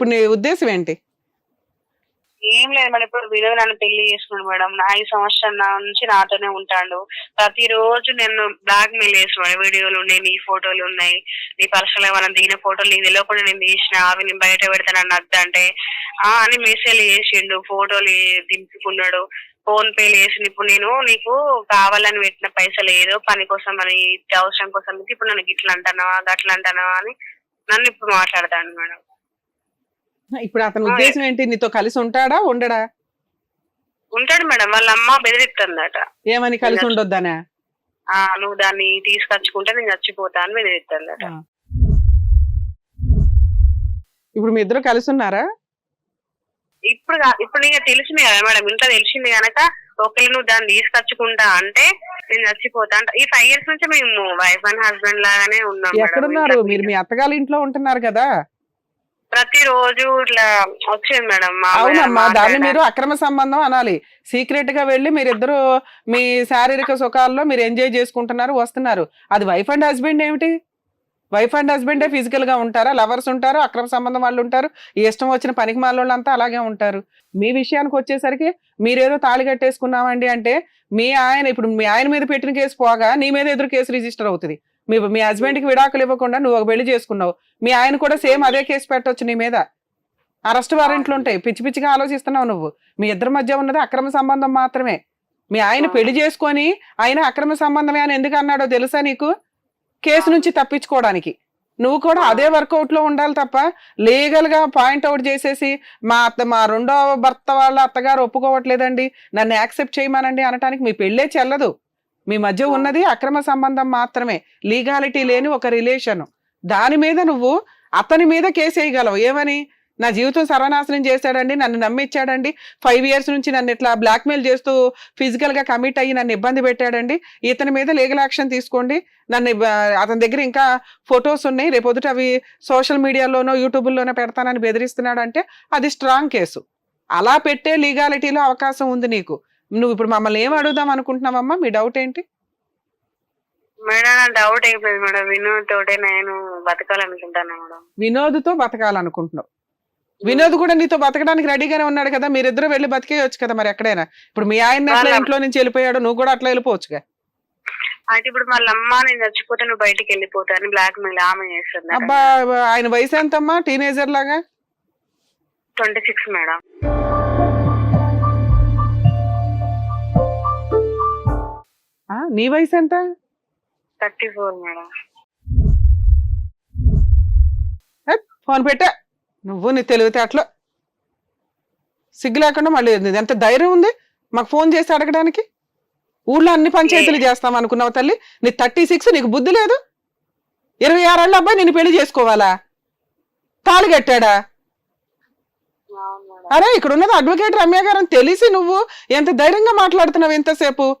ఇప్పుడు నీ ఉద్దేశం ఏంటి? ఏం లేదు మేడం ఇప్పుడు వినోద్ నన్ను పెళ్ళి చేసుకున్నాడు మేడం. నా ఐదు సంవత్సరాల నుంచి నాతోనే ఉంటాడు. ప్రతిరోజు నేను బ్లాక్ మెయిల్ చేస్తున్నాడు వీడియోలు ఉన్నాయి నీ ఫోటోలు ఉన్నాయి నీ పర్సనల్ ఏమైనా దిగిన ఫోటోలు నీకు తెలియకుండా నేను తీసిన అవి నేను బయట పెడతాను నన్ను అంటే ఆ అని మెసేజ్ చేసిండు ఫోటోలు దింపుకున్నాడు. ఫోన్ పే చేసిన ఇప్పుడు నేను నీకు కావాలని పెట్టిన పైసలు ఏదో పని కోసం అని అవసరం కోసం ఇప్పుడు నన్ను గిట్ల అది అట్లా అంటానా అని నన్ను ఇప్పుడు మాట్లాడతాను మేడం. ఇప్పుడు అతని ఉద్దేశం ఏంటి? నీతో కలిసి ఉంటాడా? ఉండడా? ఉంటాడు మేడం. వాళ్ళ అమ్మ బెదిరిస్తుందట. ఏమని కలిసి ఉండొద్దనా? ఆ నువ్వు దాన్ని తీసుకొచ్చుకుంటే నేను చచ్చిపోతా అని బెదిరిస్తుందట. ఇప్పుడు మీ ఇద్దరు కలిసి ఉన్నారా? ఇప్పుడు ఇప్పుడు నీకు తెలిసింది కదా మేడం. ఇంట్లో తెలిసింది కనుక ఒకవేళ నువ్వు దాన్ని తీసుకొచ్చుకుంటా అంటే నేను చచ్చిపోతా అంటే ఈ ఫైవ్ ఇయర్స్ నుంచి మేము వైఫ్ అండ్ హస్బెండ్ లాగానే ఉన్నాం. ఎక్కడున్నారు? మీరు మీ అత్తగారి ఇంట్లో ఉంటున్నారు కదా. ప్రతి రోజు ఇట్లా వచ్చేది మేడం అవునమ్మా దాన్ని మీరు. అక్రమ సంబంధం అనాలి. సీక్రెట్గా వెళ్ళి మీరిద్దరు మీ శారీరక సుఖాల్లో మీరు ఎంజాయ్ చేసుకుంటున్నారు వస్తున్నారు. అది వైఫ్ అండ్ హస్బెండ్ ఏమిటి? వైఫ్ అండ్ హస్బెండే ఫిజికల్గా ఉంటారా? లవర్స్ ఉంటారు అక్రమ సంబంధం వాళ్ళు ఉంటారు ఈ ఇష్టం వచ్చిన పనికి మాలోళ్ళంతా అలాగే ఉంటారు. మీ విషయానికి వచ్చేసరికి మీరేదో తాళి కట్టేసుకున్నామండి అంటే మీ ఆయన ఇప్పుడు మీ ఆయన మీద పెట్టిన కేసు పోగా నీ మీద ఎదురు కేసు రిజిస్టర్ అవుతుంది. మీ మీ హస్బెండ్కి విడాకులు ఇవ్వకుండా నువ్వు ఒక పెళ్ళి చేసుకున్నావు. మీ ఆయన కూడా సేమ్ అదే కేసు పెట్టొచ్చు నీ మీద. అరెస్ట్ వారెంట్లు ఉంటాయి. పిచ్చి పిచ్చిగా ఆలోచిస్తున్నావు నువ్వు. మీ ఇద్దరి మధ్య ఉన్నది అక్రమ సంబంధం మాత్రమే. మీ ఆయన పెళ్ళి చేసుకొని ఆయన అక్రమ సంబంధమే అని ఎందుకు అన్నాడో తెలుసా నీకు? కేసు నుంచి తప్పించుకోవడానికి. నువ్వు కూడా అదే వర్కౌట్లో ఉండాలి తప్ప లీగల్గా పాయింట్ అవుట్ చేసేసి మా అత్త మా రెండో భర్త వాళ్ళ అత్తగారు ఒప్పుకోవట్లేదండి. నన్ను యాక్సెప్ట్ చేయమనండి అనటానికి మీ పెళ్ళే చెల్లదు. మీ మధ్య ఉన్నది అక్రమ సంబంధం మాత్రమే. లీగాలిటీ లేని ఒక రిలేషన్. దాని మీద నువ్వు అతని మీద కేసు వేయగలవు. ఏమని? నా జీవితం సర్వనాశనం చేశాడండి నన్ను నమ్మిచ్చాడండి. ఫైవ్ ఇయర్స్ నుంచి నన్ను ఇట్లా బ్లాక్మెయిల్ చేస్తూ ఫిజికల్గా కమిట్ అయ్యి నన్ను ఇబ్బంది పెట్టాడండి. ఇతని మీద లీగల్ యాక్షన్ తీసుకోండి. నన్ను అతని దగ్గర ఇంకా ఫొటోస్ ఉన్నాయి. రేపొద్దుట అవి సోషల్ మీడియాలోనో యూట్యూబ్లోనో పెడతానని బెదిరిస్తున్నాడు అంటే అది స్ట్రాంగ్ కేసు. అలా పెట్టే లీగాలిటీలో అవకాశం ఉంది నీకు. నువ్వు ఇప్పుడు మమ్మల్ని ఏం అడుగుదాం అనుకుంటున్నావమ్మా? మీ డౌట్ ఏంటి? మేడం నా డౌట్ అయిపోయింది మేడం. వినోద్ తోటే నేను బతకాలనుకుంటాను మేడం. వినోద్తో బతకాలనుకుంటున్నావు. వినోద్ కూడా నీతో బతకడానికి రెడీగానే ఉన్నాడు కదా. మీరిద్దరు వెళ్ళి బతికేయచ్చు కదా మరి ఎక్కడైనా. ఇప్పుడు మీ ఆయన ఎట్లా ఇంట్లో నుంచి వెళ్ళిపోయాడు నువ్వు కూడా అట్లా వెళ్ళిపోవచ్చుగా. అయితే ఇప్పుడు వాళ్ళ అమ్మ నేను చచ్చిపోతే నువ్వు బయటికి వెళ్ళిపోతా అని బ్లాక్ మెయిల్ ఆమె చేస్తుంది అబ్బా ఆయన వయసు ఎంతమ్మా? టీనేజర్ లాగా? Twenty six madam. నీ వయసు ఎంత? Thirty four madam. ఫోన్ పెట్టా. నువ్వు నీ తెలివితేటలో. సిగ్గు లేకుండా మళ్ళీ ఎంత ధైర్యం ఉంది? మాకు ఫోన్ చేసి అడగడానికి? ఊళ్ళో అన్ని పంచాయతీలు చేస్తాం అనుకున్నావు తల్లి. నీ థర్టీ సిక్స్ నీకు బుద్ధి లేదు? ఇరవై ఆరేళ్ళ అబ్బాయి నేను పెళ్ళి చేసుకోవాలా? తాళి కట్టాడా? అరే ఇక్కడ ఉన్నది అడ్వకేట్ రమ్య గారు అని తెలిసి నువ్వు ఎంత ధైర్యంగా మాట్లాడుతున్నావు ఎంతసేపు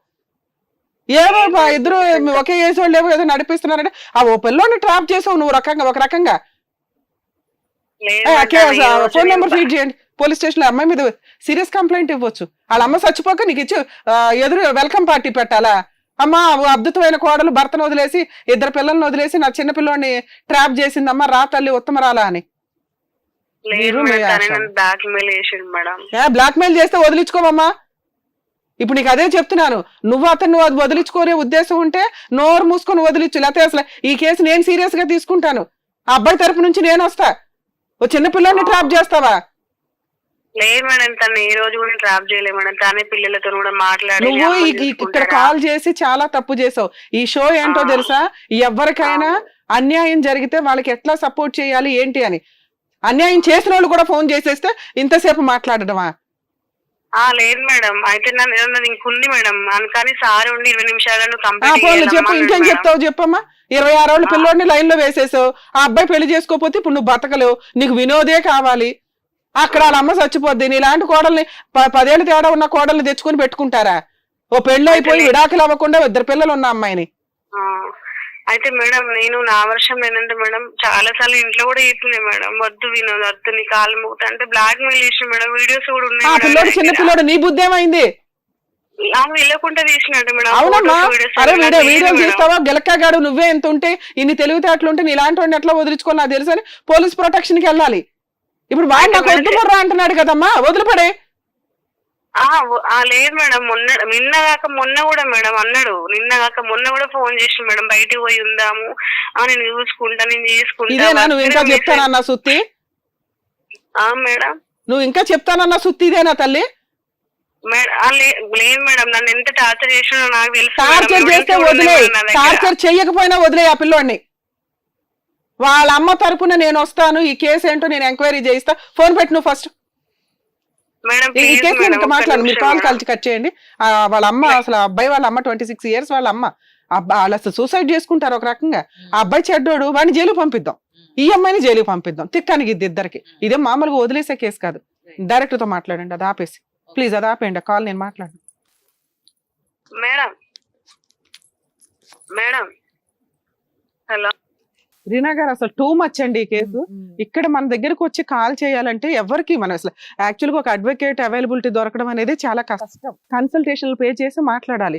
ఏవో బా, ఇద్దరు ఒకే ఏజ్ వాళ్ళు ఏవో ఏదో నడిపిస్తున్నారంటే ఆ ఓ పిల్లోని ట్రాప్ చేసావు నువ్వు రకంగా ఒక రకంగా. ఫోన్ నెంబర్ ఫీడ్ చేయండి. పోలీస్ స్టేషన్ అమ్మాయి మీద సీరియస్ కంప్లైంట్ ఇవ్వచ్చు. వాళ్ళ అమ్మ చచ్చిపోక నీకు ఇచ్చి ఎదురు వెల్కమ్ పార్టీ పెట్టాలా? అమ్మ అద్భుతమైన కోడలు భర్తను వదిలేసి ఇద్దరు పిల్లల్ని వదిలేసి నా చిన్న పిల్లోని ట్రాప్ చేసిందమ్మా రా తల్లి ఉత్తమరాలా అని. లేదు మీరు మీ మేడం తనే ఆశ. నన్ను బ్లాక్ మెయిల్ చేసిండు మేడం. ఏ బ్లాక్ మెయిల్ చేస్తే వదిలించుకోమమ్మా ఇప్పుడు నీకు అదే చెప్తున్నాను. నువ్వు అతను అది వదిలించుకోరే ఉద్దేశం ఉంటే నోరు మూసుకొని వదిలించు. లేకపోతే అసలు ఈ కేసు నేను సీరియస్గా తీసుకుంటాను. ఆ అబ్బాయి తరపు నుంచి నేను వస్తా. ఓ చిన్న పిల్లోని ట్రాప్ చేస్తావా? లేదు మేడం తను ఏ రోజు కూడా ట్రాప్ చేయలేదు మేడం. తనే పిల్లలతో కూడా మాట్లాడి నువ్వు ఈ- ఈ- ఇక్కడ? కాల్ చేసి చాలా తప్పు చేసావు. ఈ షో ఏంటో. తెలుసా? ఎవరికైనా అన్యాయం జరిగితే వాళ్ళకి ఎట్లా సపోర్ట్ చేయాలి ఏంటి అని. అన్యాయం చేసిన వాళ్ళు కూడా ఫోన్ చేసేస్తే ఇంతసేపు మాట్లాడడమా? ఆ లేదు మేడం. అయితే నన్ను ఇంకుంది మేడం. అందుకని సార్ ఉండి ఇరవై నిమిషాలను కంప్లీట్ ఫోన్లు చెప్పు. ఇంకేం చెప్తావు చెప్పమ్మా? ఇరవై ఆరు ఆ. పిల్లోడిని లైన్లో వేసేసావు. ఆ అబ్బాయి పెళ్ళి చేసుకోకపోతే ఇప్పుడు నువ్వు బతకలేవు. నీకు వినోదే కావాలి. అక్కడ వాళ్ళ అమ్మ చచ్చిపోద్ది. నీలాంటి కోడల్ని పదేళ్ళు తేడా ఉన్న కోడల్ని తెచ్చుకొని పెట్టుకుంటారా? ఓ పెళ్ళి అయిపోయి విడాకులు అవ్వకుండా ఇద్దరు పిల్లలు ఉన్న అమ్మాయిని. అయితే మేడం నేను నా వర్షం ఏంటంటే మేడం చాలా సార్లు ఇంట్లో కూడా చెప్తున్నాయి మేడం. వద్దు వినోద్ వద్దు నీ కాలు మూత అంటే బ్లాక్ మెయిల్ చేసిన మేడం. వీడియోస్ కూడా ఉన్నాయి ఆ పిల్లోడు చిన్న. పిల్లోడు నీ బుద్ధి ఏమైంది? ఆమె వెళ్ళకుండా తీసినట్టు మేడం. అవునమ్మా photos, videos అరే అన్నీ వీడియో లేదు వీడియోలు మేడం. తీస్తావా? గెలక్కగాడు నువ్వే ఎంత ఉంటే ఇన్ని తెలివితేటలు ఉంటే ఇలాంటి వాడిని ఎట్లా వదిలించుకో నాకు తెలుసు అని పోలీస్ ప్రొటెక్షన్కి వెళ్ళాలి. ఇప్పుడు వాడు అంటే నాకు వద్దుమర్రా అంటున్నాడు కదమ్మా. వదిలిపడే. లేదు మేడం మొన్న నిన్న కాక మొన్న కూడా మేడం అన్నాడు. నిన్న కాక మొన్న కూడా ఫోన్ చేసి మేడం బయటికి పోయి ఉందాము నేను చూసుకుంటా నేను చేసుకుంటా నువ్వు ఇంకా చెప్తానన్న సుత్తి? ఆ మేడం. నువ్వు ఇంకా చెప్తానన్న సుత్తి ఇదేనా తల్లి? లేదు మేడం నన్ను ఎంత టార్చర్ చేసినా నాకు తెలుసు. టార్చర్ చేస్తే వదిలే మేడం నా దగ్గర. టార్చర్ చెయ్యకపోయినా వదిలే ఆ పిల్లోడిని. వాళ్ళ అమ్మ తరపున నేను వస్తాను ఈ కేసు ఏంటో నేను ఎంక్వైరీ చేయిస్తా. ఫోన్ పెట్టి నువ్వు ఫస్ట్. ఈ కేసు మాట్లాడు మీరు కాల్. కలిసి కట్ చేయండి. వాళ్ళ అమ్మ అసలు అబ్బాయి వాళ్ళ అమ్మ ట్వంటీ సిక్స్ ఇయర్స్ వాళ్ళ అమ్మ. అబ్బా వాళ్ళు అసలు సూసైడ్ చేసుకుంటారు ఒక రకంగా. ఆ అబ్బాయి చెడ్డోడు వాడిని జైలు పంపిద్దాం. ఈ అమ్మాయిని జైలు పంపిద్దాం. తిక్కనికి ఇది ఇద్దరికి. ఇదే మామూలుగా వదిలేసే కేసు కాదు. డైరెక్టర్తో మాట్లాడండి అది ఆపేసి. ప్లీజ్ అది ఆపేయండి కాల్ నేను మాట్లాడు మేడం మేడం హలో రీనా గారు అసలు టూ మచ్ అండి ఈ కేసు. ఇక్కడ మన దగ్గరకు వచ్చి కాల్ చేయాలంటే ఎవరికి మనం అసలు యాక్చువల్గా ఒక అడ్వకేట్ అవైలబిలిటీ దొరకడం అనేది చాలా కష్టం. కష్టం. కన్సల్టేషన్లు పే చేసి మాట్లాడాలి.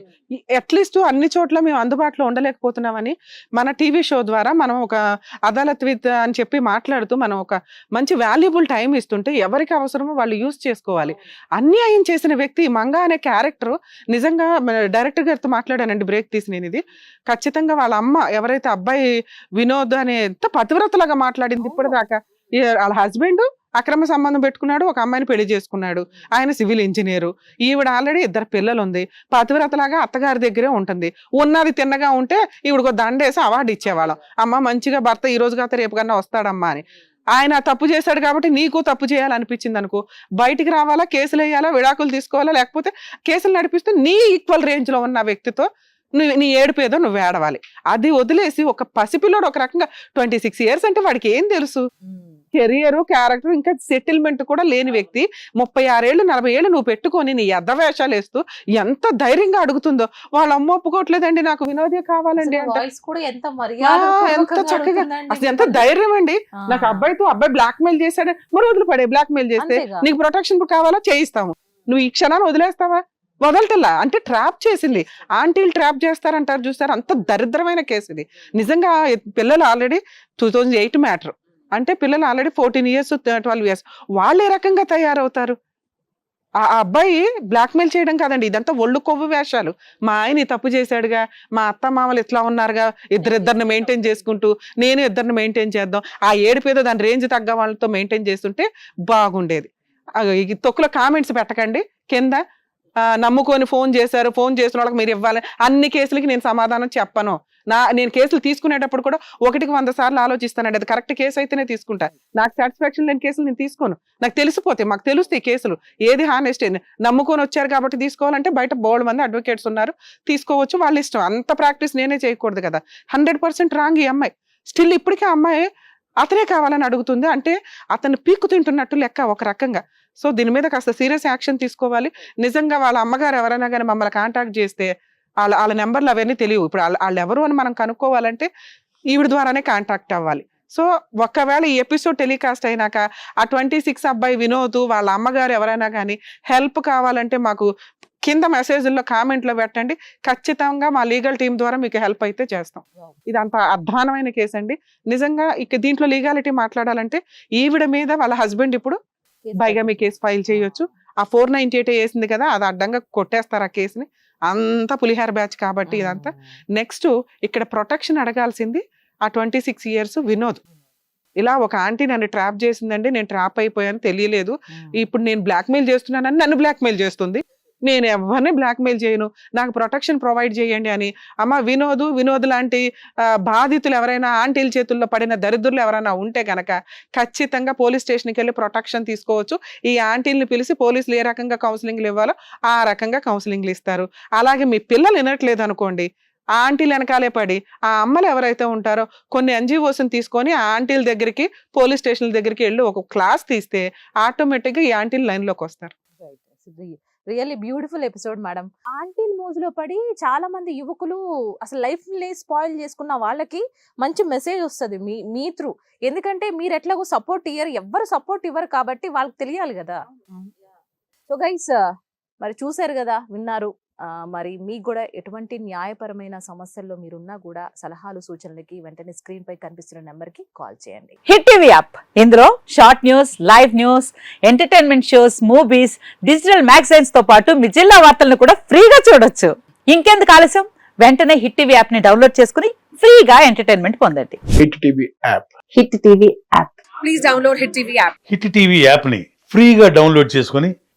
అట్లీస్ట్ అన్ని చోట్ల మేము అందుబాటులో ఉండలేకపోతున్నామని మన టీవీ షో ద్వారా మనం ఒక అదాలత్ విత్ అని చెప్పి మాట్లాడుతూ మనం ఒక మంచి వాల్యుబుల్ టైం ఇస్తుంటే ఎవరికి అవసరమో వాళ్ళు యూజ్ చేసుకోవాలి. అన్యాయం చేసిన వ్యక్తి మంగా అనే క్యారెక్టర్ నిజంగా డైరెక్టర్ గారితో మాట్లాడానండి బ్రేక్ తీసి నేను ఇది ఖచ్చితంగా వాళ్ళ అమ్మ ఎవరైతే అబ్బాయి వినోద్ అనే ఎంత పతివ్రతలాగా మాట్లాడింది ఇప్పటిదాకా. వాళ్ళ హస్బెండ్ అక్రమ సంబంధం పెట్టుకున్నాడు ఒక అమ్మాయిని పెళ్ళి చేసుకున్నాడు. ఆయన సివిల్ ఇంజనీరు. ఈవిడ ఆల్రెడీ ఇద్దరు పిల్లలు ఉంది పతివ్రతలాగా అత్తగారి దగ్గరే ఉంటుంది. ఉన్నది తిన్నగా ఉంటే ఈవిడకు దండేసి అవార్డు ఇచ్చేవాళ్ళం. అమ్మ మంచిగా భర్త ఈ రోజు కాక రేపు కన్నా వస్తాడమ్మా అని. ఆయన తప్పు చేశాడు కాబట్టి నీకు తప్పు చేయాలనిపించింది అనుకో. బయటికి రావాలా కేసులు వేయాలా విడాకులు తీసుకోవాలా లేకపోతే కేసులు నడిపిస్తే నీ ఈక్వల్ రేంజ్లో ఉన్న వ్యక్తితో నువ్వు నీ ఏడుపు ఏదో నువ్వు ఏడవాలి. అది వదిలేసి ఒక పసిపిల్లోడు ఒక రకంగా ట్వంటీ సిక్స్ ఇయర్స్ అంటే వాడికి ఏం తెలుసు? కెరియర్ క్యారెక్టర్ ఇంకా సెటిల్మెంట్ కూడా లేని వ్యక్తి ముప్పై ఆరేళ్ళు నలభై ఏళ్ళు నువ్వు పెట్టుకొని నీ ఎద్ద వేషాలు వేస్తూ ఎంత ధైర్యంగా అడుగుతుందో? వాళ్ళ అమ్మ ఒప్పుకోవట్లేదండి నాకు వినోదే కావాలండి ఎంత చక్కగా అసలు ఎంత ధైర్యం అండి. నాకు అబ్బాయితో అబ్బాయి బ్లాక్ మెయిల్ చేశాడు. మరి వదిలిపడే బ్లాక్ మెయిల్ చేస్తే. నీకు ప్రొటెక్షన్ కావాలా? చేయిస్తాము. నువ్వు ఈ క్షణాన్ని వదిలేస్తావా? వదలటల్లా అంటే ట్రాప్ చేసింది. ఆంటీలు ట్రాప్ చేస్తారంటారు చూస్తారు అంత దరిద్రమైన కేసు ఇది నిజంగా పిల్లలు already two thousand eight matter. అంటే పిల్లలు already fourteen years twelve years. వాళ్ళు ఏ రకంగా తయారవుతారు? ఆ అబ్బాయి బ్లాక్మెయిల్ చేయడం కాదండి. ఇదంతా ఒళ్ళు కొవ్వు వేషాలు. మా ఆయన తప్పు చేశాడుగా. మా అత్త మామలు ఇట్లా ఉన్నారుగా. ఇద్దరిద్దరిని మెయింటైన్ చేసుకుంటూ నేను ఇద్దరిని మెయింటైన్ చేద్దాం. ఆ ఏడుపేదో దాని రేంజ్ తగ్గ వాళ్ళతో మెయింటైన్ చేస్తుంటే బాగుండేది. తొక్కులో కామెంట్స్ పెట్టకండి. కింద నమ్ముకొని ఫోన్ చేశారు ఫోన్ చేసిన వాళ్ళకి మీరు ఇవ్వాలి. అన్ని కేసులకి నేను సమాధానం చెప్పను. నా నేను కేసులు తీసుకునేటప్పుడు కూడా ఒకటికి వంద సార్లు ఆలోచిస్తానండి. అది కరెక్ట్ కేసు అయితేనే తీసుకుంటా. నాకు సాటిస్ఫాక్షన్ లేని కేసులు నేను తీసుకోను. నాకు తెలిసిపోతాయి మాకు తెలుస్తాయి కేసులు. ఏది హానెస్ట్ నమ్ముకొని వచ్చారు కాబట్టి తీసుకోవాలంటే బయట బోల్డ్ మంది అడ్వకేట్స్ ఉన్నారు. తీసుకోవచ్చు వాళ్ళ ఇష్టం. అంత ప్రాక్టీస్ నేనే చేయకూడదు కదా. హండ్రెడ్ పర్సెంట్ రాంగ్ ఈ అమ్మాయి. స్టిల్ ఇప్పటికీ ఆ అమ్మాయి అతనే కావాలని అడుగుతుంది. అంటే అతను పీక్కు తింటున్నట్టు లెక్క ఒక రకంగా. సో దీని మీద కాస్త సీరియస్ యాక్షన్ తీసుకోవాలి. నిజంగా వాళ్ళ అమ్మగారు ఎవరైనా కానీ మమ్మల్ని కాంటాక్ట్ చేస్తే వాళ్ళ వాళ్ళ నెంబర్లు అవన్నీ తెలియవు. ఇప్పుడు వాళ్ళ వాళ్ళు ఎవరు అని మనం కనుక్కోవాలంటే ఈవిడ ద్వారానే కాంటాక్ట్ అవ్వాలి. సో ఒకవేళ ఈ ఎపిసోడ్ టెలికాస్ట్ అయినాక ఆ ట్వంటీ సిక్స్ అబ్బాయి వినోద్ వాళ్ళ అమ్మగారు ఎవరైనా కానీ హెల్ప్ కావాలంటే మాకు కింద మెసేజ్లో కామెంట్లో పెట్టండి. ఖచ్చితంగా మా లీగల్ టీం ద్వారా మీకు హెల్ప్ అయితే చేస్తాం. ఇది అంత అధ్వానమైన కేసు అండి నిజంగా ఇక దీంట్లో లీగాలిటీ మాట్లాడాలంటే ఈవిడ మీద వాళ్ళ హస్బెండ్ ఇప్పుడు బైగమి కేసు ఫైల్ చేయొచ్చు. ఆ ఫోర్ నైన్టీ ఎయిట్ వేసింది కదా అది అడ్డంగా కొట్టేస్తారు ఆ కేసుని. అంతా పులిహార బ్యాచ్ కాబట్టి ఇదంతా. నెక్స్ట్ ఇక్కడ ప్రొటెక్షన్ అడగాల్సింది ఆ ట్వంటీ సిక్స్ ఇయర్స్ వినోద్. ఇలా ఒక ఆంటీ నన్ను ట్రాప్ చేసిందండి నేను ట్రాప్ అయిపోయాను తెలియలేదు. ఇప్పుడు నేను బ్లాక్మెయిల్ చేస్తున్నానని నన్ను బ్లాక్మెయిల్ చేస్తుంది. నేను ఎవరిని బ్లాక్మెయిల్ చేయను. నాకు ప్రొటెక్షన్ ప్రొవైడ్ చేయండి అని. అమ్మ వినోదు వినోద్ లాంటి బాధితులు ఎవరైనా ఆంటీల చేతుల్లో పడిన దరిద్రులు ఎవరైనా ఉంటే కనుక ఖచ్చితంగా పోలీస్ స్టేషన్కి వెళ్ళి ప్రొటెక్షన్ తీసుకోవచ్చు. ఈ ఆంటీల్ని పిలిచి పోలీసులు ఏ రకంగా కౌన్సిలింగ్లు ఇవ్వాలో ఆ రకంగా కౌన్సిలింగ్లు ఇస్తారు. అలాగే మీ పిల్లలు వినట్లేదు అనుకోండి ఆ ఆంటీలు వెనకాలే పడి ఆ అమ్మలు ఎవరైతే ఉంటారో కొన్ని ఎన్జిఓస్ని తీసుకొని ఆ ఆంటీల దగ్గరికి పోలీస్ స్టేషన్ల దగ్గరికి వెళ్ళి ఒక క్లాస్ తీస్తే ఆటోమేటిక్గా ఈ ఆంటీలు లైన్లోకి వస్తారు. Really beautiful episode madam. ఆంటీల్ మోజులో పడి చాలా మంది యువకులు అసలు లైఫ్ని స్పాయిల్ చేసుకున్న వాళ్ళకి మంచి మెసేజ్ వస్తుంది మీ మీ త్రూ. ఎందుకంటే మీరు ఎట్లాగో సపోర్ట్ ఇయ్యరు ఎవ్వరు సపోర్ట్ ఇవ్వరు కాబట్టి వాళ్ళకి తెలియాలి కదా. సో గైస్ మరి చూసారు కదా విన్నారు. మరి మీకు కూడా ఎటువంటి న్యాయపరమైన సమస్యల్లో మీరున్నా కూడా సలహాలు సూచనలకి వెంటనే స్క్రీన్ పై కనిపిస్తున్న నెంబర్కి కాల్ చేయండి. Hit TV app. ఇందులో short news live news entertainment shows movies digital మ్యాగజైన్స్తో పాటు మీ జిల్లా వార్తలను కూడా ఫ్రీగా చూడొచ్చు. ఇంకెందుకు ఆలస్యం? వెంటనే హిట్ టీవీ యాప్ని డౌన్లోడ్ చేసుకుని ఫ్రీగా ఎంటర్టైన్మెంట్ పొందండి. Hit TV app. Hit TV app. Hit TV యాప్ని ఫ్రీగా డౌన్లోడ్ చేసుకొని